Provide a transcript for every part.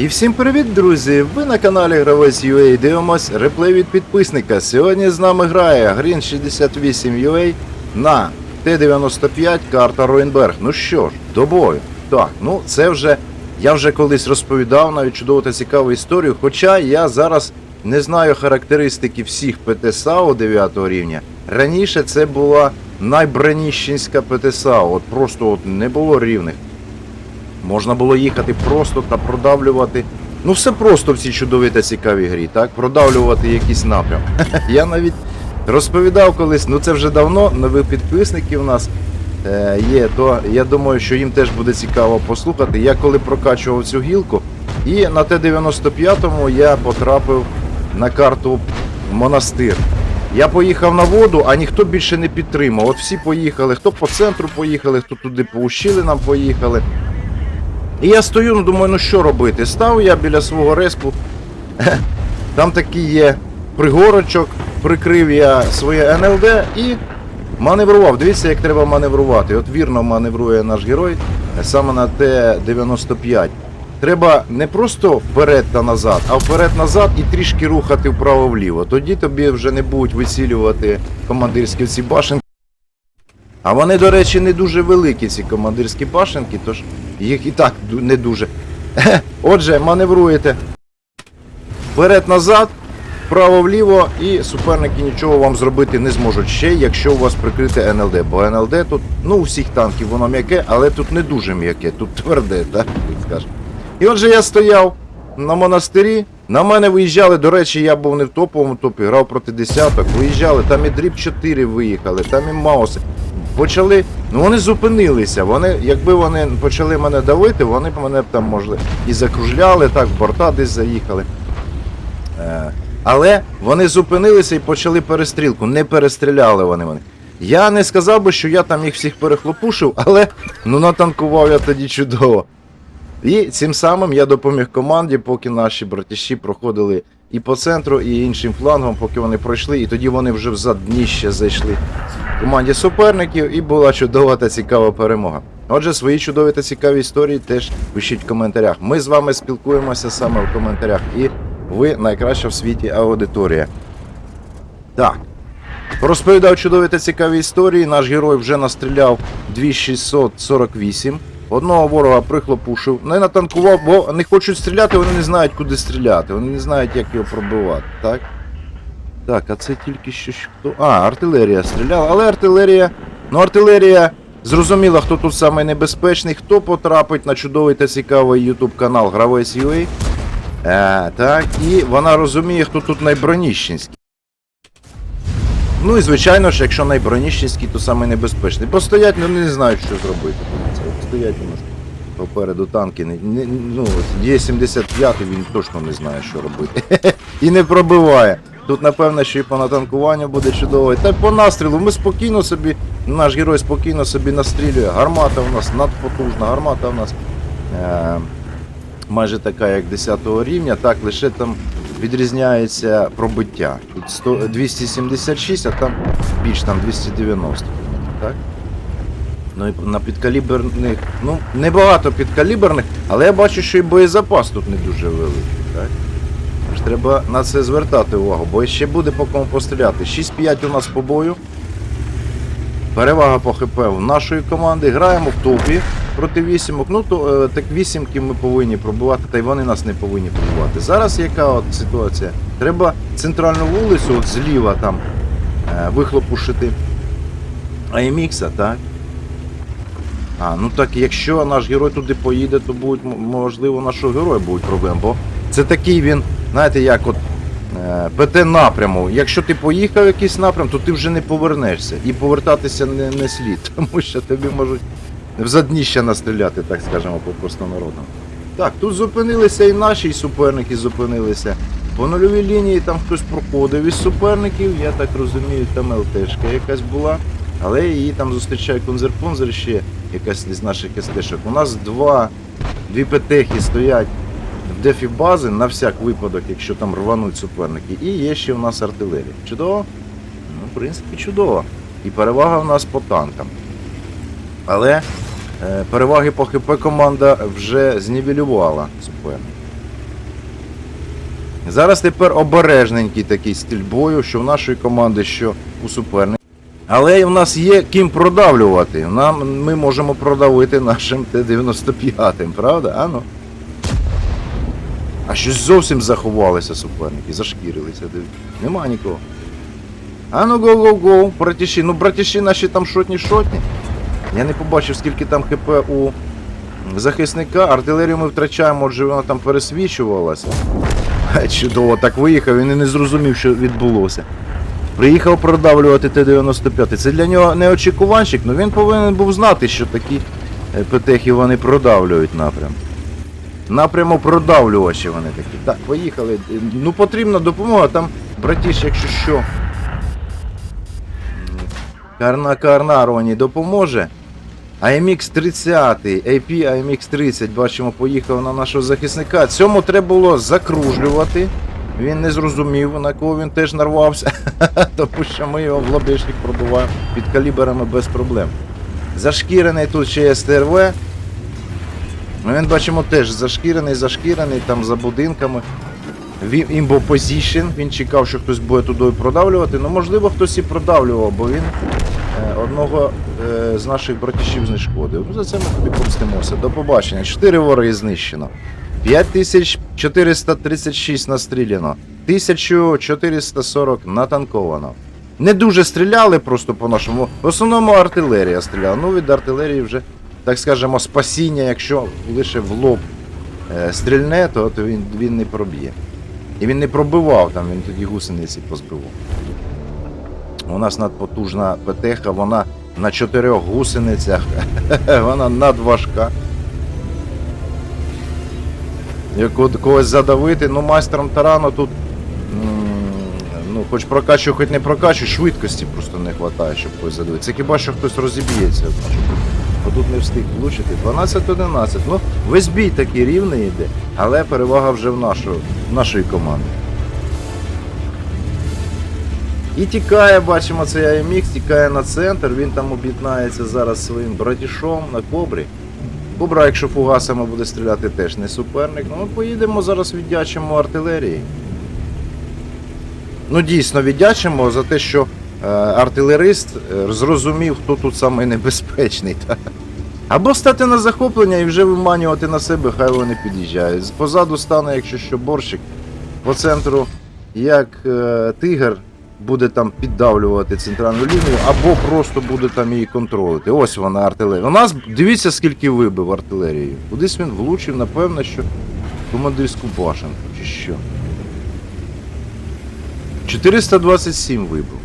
І всім привіт, друзі! Ви на каналі Гравець UA дивимось реплей від підписника. Сьогодні з нами грає Green 68 UA на Т-95 карта Руїнберг. Ну що ж, до бою. Так, ну це вже я вже колись розповідав навіть чудову та цікаву історію. Хоча я зараз не знаю характеристики всіх ПТ САУ 9 рівня. Раніше це була найбраніщенська ПТ САУ. От просто от не було рівних. Можна було їхати просто та продавлювати. Ну, все просто в цій чудовій та цікавій грі, так? Продавлювати якийсь напрям. Я навіть розповідав колись, ну це вже давно, нових підписників у нас е, є, то я думаю, що їм теж буде цікаво послухати. Я коли прокачував цю гілку, і на Т-95 я потрапив на карту монастир. Я поїхав на воду, а ніхто більше не підтримав. От всі поїхали, хто по центру поїхали, хто туди по ущелинам поїхали. І я стою, ну думаю, ну що робити? Став я біля свого респу. Там такий є пригорочок, прикрив я своє НЛД і маневрував. Дивіться, як треба маневрувати. От вірно маневрує наш герой саме на Т-95. Треба не просто вперед та назад, а вперед-назад і трішки рухати вправо-вліво. Тоді тобі вже не будуть вицілювати командирські ці башенки. А вони, до речі, не дуже великі, ці командирські башенки, тож їх і так не дуже. Отже, маневруєте вперед-назад, вправо-вліво, і суперники нічого вам зробити не зможуть ще, якщо у вас прикрите НЛД. Бо НЛД тут, ну, у всіх танків воно м'яке, але тут не дуже м'яке, тут тверде, так, скажемо. І отже, я стояв на монастирі. На мене виїжджали, до речі, я був не в топовому топі, грав проти десяток. Виїжджали, там і дріб 4 виїхали, там і Мауси. Почали, ну вони зупинилися. Вони, якби вони почали мене давити, вони б мене б там, можливо, і закружляли, так, в борта десь заїхали. Е, але вони зупинилися і почали перестрілку. Не перестріляли вони вони. Я не сказав би, що я там їх всіх перехлопушив, але ну натанкував я тоді чудово. І цим самим я допоміг команді, поки наші братіші проходили і по центру, і іншим флангом, поки вони пройшли, і тоді вони вже в задніще зайшли команді суперників, і була чудова та цікава перемога. Отже, свої чудові та цікаві історії теж пишіть в коментарях. Ми з вами спілкуємося саме в коментарях, і ви найкраща в світі аудиторія. Так. Розповідав чудові та цікаві історії. Наш герой вже настріляв 2648. Одного ворога прихлопушив, не натанкував, бо не хочуть стріляти, вони не знають, куди стріляти, вони не знають, як його пробивати. Так, так а це тільки що хто. А, артилерія стріляла, але артилерія. Ну, артилерія. Зрозуміло, хто тут самий небезпечний, хто потрапить на чудовий та цікавий YouTube канал Гравець UA. Е, так, і вона розуміє, хто тут найброніщенський. Ну і звичайно ж, якщо найброніщенський, то саме небезпечний. Бо стоять, ну не знають, що зробити. Стоять у нас попереду танки. Ну, є 75 він точно не знає, що робити. і не пробиває. Тут, напевно, що і по натанкуванню буде чудово. Та й по настрілу ми спокійно собі, наш герой спокійно собі настрілює. Гармата у нас надпотужна, гармата у нас е, майже така, як 10 рівня, так лише там відрізняється пробиття. Тут 100, 276, а там більш там 290. Так? Ну і на підкаліберних, ну, небагато підкаліберних, але я бачу, що і боєзапас тут не дуже великий. Так? Треба на це звертати увагу, бо ще буде по кому постріляти. 6-5 у нас по бою. Перевага по ХП в нашої команди. Граємо в топі проти вісімок. Ну то е, так вісімки ми повинні пробивати, та й вони нас не повинні пробивати. Зараз яка от ситуація? Треба центральну вулицю, от зліва там е, вихлопушити АМХ, так? А, ну так якщо наш герой туди поїде, то будуть, можливо, нашого героя будуть проблеми, бо це такий він, знаєте, як от е, ПТ напряму. Якщо ти поїхав якийсь напрям, то ти вже не повернешся. І повертатися не, не слід, тому що тобі можуть в задніще настріляти, так скажемо, по простонародному. Так, тут зупинилися і наші і суперники зупинилися. По нульовій лінії там хтось проходив із суперників, я так розумію, там ЛТшка якась була. Але її там зустрічає конзерпонзер ще якась із наших СТшок. У нас два, дві ПТХи стоять в дефі бази на всяк випадок, якщо там рвануть суперники. І є ще у нас артилерія. Чудово? Ну, в принципі, чудово. І перевага в нас по танкам. Але е, переваги по ХП команда вже знівелювала суперника. Зараз тепер обережненький такий стиль що в нашої команди, що у суперника. Але в нас є ким продавлювати. Нам, ми можемо продавити нашим Т-95, правда? А ну. А щось зовсім заховалися суперники, зашкірилися. Нема нікого. А ну го го го братіші. Ну братіші наші там шотні шотні. Я не побачив, скільки там хп у захисника. Артилерію ми втрачаємо, отже вона там пересвічувалася. Чудово, так виїхав, він і не зрозумів, що відбулося. Приїхав продавлювати Т-95. Це для нього не очікуванчик, але він повинен був знати, що такі петехи вони продавлюють напрям. Напрямо продавлювачі вони такі. Так, поїхали. Ну потрібна допомога, там, братіш, якщо що. Карна Карнароні допоможе. AMX 30, AP AMX 30, бачимо, поїхав на нашого захисника. Цьому треба було закружлювати. Він не зрозумів, на кого він теж нарвався, тому що ми його в лобешник пробуваємо під калібрами без проблем. Зашкірений тут ще СТРВ. Ну, він бачимо теж зашкірений, зашкірений там за будинками. Імбо позішн, він чекав, що хтось буде туди продавлювати. Ну, можливо, хтось і продавлював, бо він е, одного е, з наших братішів знешкодив. Ну, за це ми тобі помстимося. До побачення. Чотири вороги знищено. 5436 настріляно. 1440 натанковано. Не дуже стріляли просто по нашому. В основному артилерія стріляла. Ну, від артилерії вже, так скажемо, спасіння, якщо лише в лоб е, стрільне, то, він, він не проб'є. І він не пробивав там, він тоді гусениці позбивав. У нас надпотужна ПТХ, вона на чотирьох гусеницях, вона надважка. Як когось задавити, ну майстером тарану тут. Ну, хоч прокачу, хоч не прокачу, швидкості просто не вистачає, щоб когось задавити. Це хіба що хтось розіб'ється. Бо тут не встиг влучити. 12-11. Ну, весь бій такий рівний йде, але перевага вже в, нашу, в нашої команди. І тікає, бачимо, цей AMX, тікає на центр, він там об'єднається зараз своїм братішом на кобрі. Кобра, якщо фугасами буде стріляти, теж не суперник. Ну, ми поїдемо зараз віддячимо артилерії. Ну, дійсно, віддячимо за те, що артилерист е, зрозумів, хто тут самий небезпечний. Або стати на захоплення і вже виманювати на себе, хай вони під'їжджають. Позаду стане, якщо що, борщик. По центру, як е, тигр, буде там піддавлювати центральну лінію, або просто буде там її контролити. Ось вона артилерія. У нас дивіться, скільки вибив артилерією. Кудись він влучив, напевно, що командирську башенку чи що. 427 вибив.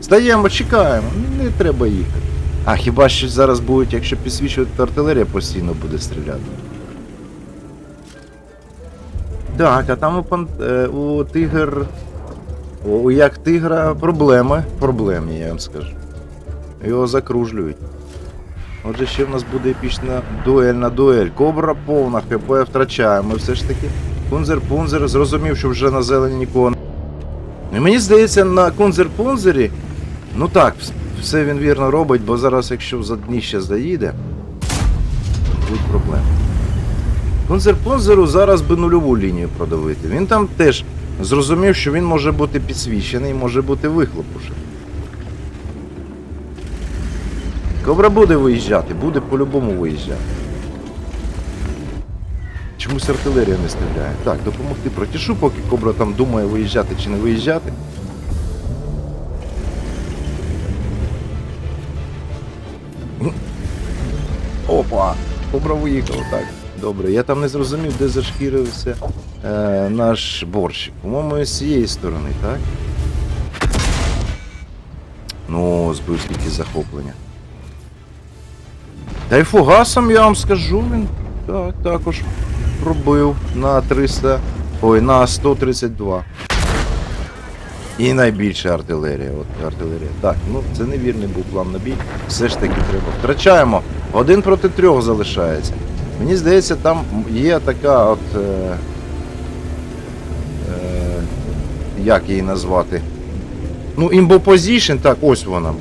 Стаємо, чекаємо, не треба їхати. А хіба що зараз будуть, якщо підсвічувати, то артилерія постійно буде стріляти. Так, а там у, пан... е, у тигр. У, у як тигра проблеми. Проблемні, я вам скажу. Його закружлюють. Отже, ще в нас буде епічна дуель на дуель. Кобра повна, ХП втрачаємо все ж таки. Кунзер-пунзер зрозумів, що вже на зелені нікого. І мені здається, на кунзер-пунзері. Ну так, все він вірно робить, бо зараз, якщо за дніще заїде, будуть проблеми. Кунзер-пунзеру зараз би нульову лінію продавити. Він там теж зрозумів, що він може бути підсвічений, може бути вихлоп уже. Кобра буде виїжджати, буде по-любому виїжджати. Чомусь артилерія не стріляє. Так, допомогти протішу, поки кобра там думає виїжджати чи не виїжджати. Опа! Кобра виїхав, так. Добре, я там не зрозумів, де зашкірився е, наш борщик. По-моєму, з цієї сторони, так? Ну, збив скільки захоплення. Та й фугасом я вам скажу, він так, також пробив на 300. Ой, на 132. І найбільша артилерія. От артилерія. Так, ну це невірний був план на бій. Все ж таки треба. Втрачаємо. Один проти трьох залишається. Мені здається, там є така от. Е, е, як її назвати? Ну, імбопозішн, так, ось вона.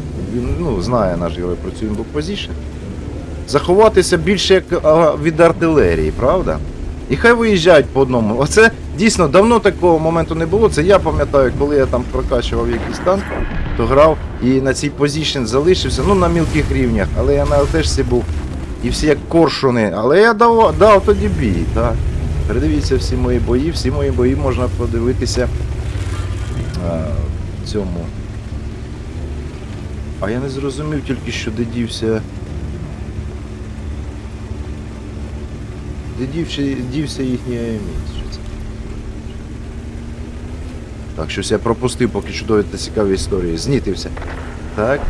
Ну, знає наш герой про цю імбопозішн. Заховатися більше як від артилерії, правда? І хай виїжджають по одному. Оце Дійсно, давно такого моменту не було. Це я пам'ятаю, коли я там прокачував якийсь танк, то грав і на цій позиції залишився, ну на мілких рівнях, але я на ЛТшці був. І всі як коршуни. Але я дав, дав тоді бій, так. Передивіться всі мої бої, всі мої бої можна подивитися а, в цьому. А я не зрозумів тільки, що де дівся. Де дівся, дівся їхній АМІС. Так, щось я пропустив, поки чудові та цікаві історії. Знітився. Так.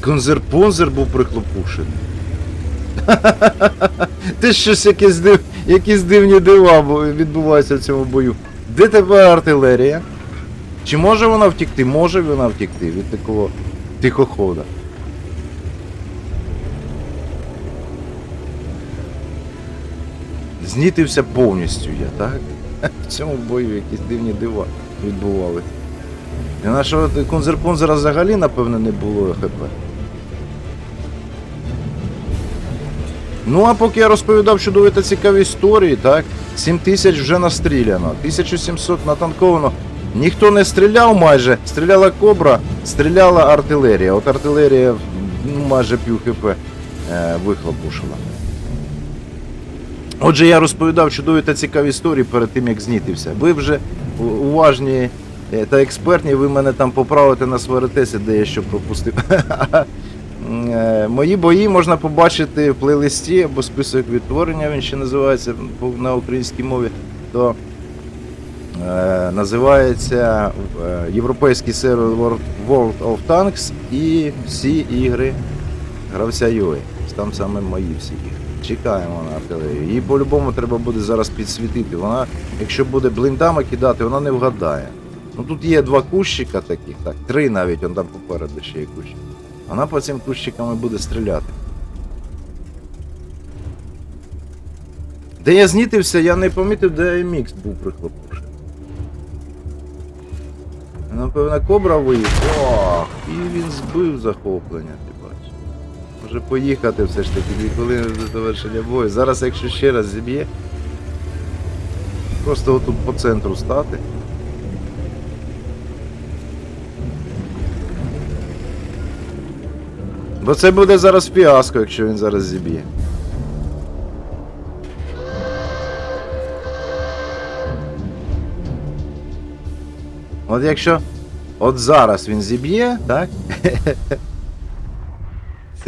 Конзер-понзер був прихлопушений. Ти щось якісь, див... якісь дивні дива відбуваються в цьому бою. Де тепер артилерія? Чи може вона втікти? Може вона втікти від такого тихохода. Знітився повністю я, так? В цьому бою якісь дивні дива відбувалися. І нашого конзерпонзера взагалі, напевно, не було ХП. Ну, а поки я розповідав чудові та цікаві історії, так? 7 тисяч вже настріляно, 1700 натанковано. Ніхто не стріляв майже, стріляла кобра, стріляла артилерія. От артилерія ну, майже пів хп е, вихлопушила. Отже, я розповідав чудові та цікаві історії перед тим, як знітився. Ви вже уважні е, та експертні, ви мене там поправите на сваритеся, де я що пропустив. Е, Мої бої можна побачити в плейлисті або список відтворення, він ще називається на українській мові. То е, називається е, Європейський сервер World- of Tanks і всі ігри гравця UA. Там саме мої всі ігри. Чекаємо на артилерію. Її по-любому треба буде зараз підсвітити. Вона, якщо буде бліндами кидати, вона не вгадає. Ну тут є два кущика таких, так, три навіть, он там попереду ще є кущик. Вона по цим кущикам і буде стріляти. Де я знітився, я не помітив, де MX був прихлопушений. Напевно, кобра виїхав. Ох, і він збив захоплення. Може поїхати все ж таки дві хвилини до завершення бою. Зараз, якщо ще раз зіб'є, просто отут по центру стати. Бо це буде зараз фіаско, якщо він зараз зіб'є. От якщо от зараз він зіб'є, так?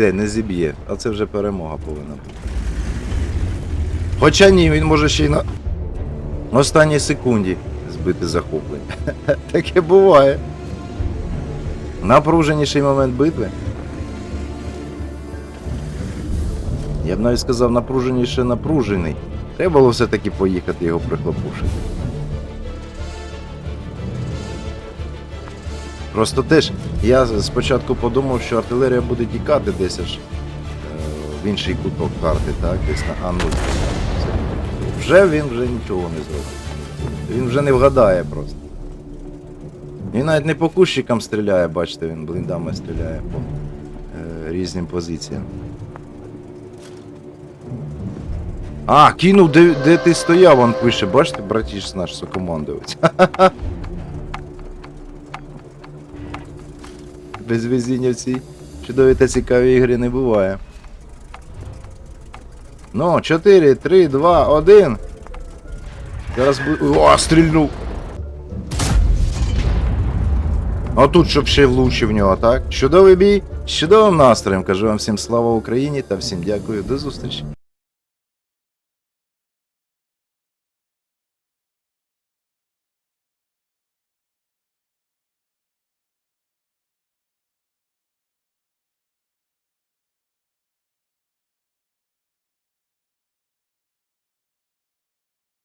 Це не зіб'є, а це вже перемога повинна бути. Хоча ні, він може ще й на останній секунді збити захоплення. Таке буває. Напруженіший момент битви. Я б навіть сказав напруженіше напружений. Треба було все-таки поїхати його прихлопушити. Просто теж я спочатку подумав, що артилерія буде тікати десь аж е, в інший куток карти, так? Десь на А0. Вже він вже нічого не зробить. Він вже не вгадає просто. Він навіть не по кущикам стріляє, бачите, він бліндами стріляє по е, різним позиціям. А, кинув, де, де ти стояв, он пише, бачите, братіш наш сокомандовець. Без везіння в цій чудові та цікаві ігри не буває. Ну, 4, 3, 2, 1. Зараз буде. О, стрільнув! А тут, щоб ще влучив в нього, так? Чудовий бій, з чудовим настроєм. Кажу вам всім слава Україні та всім дякую. До зустрічі.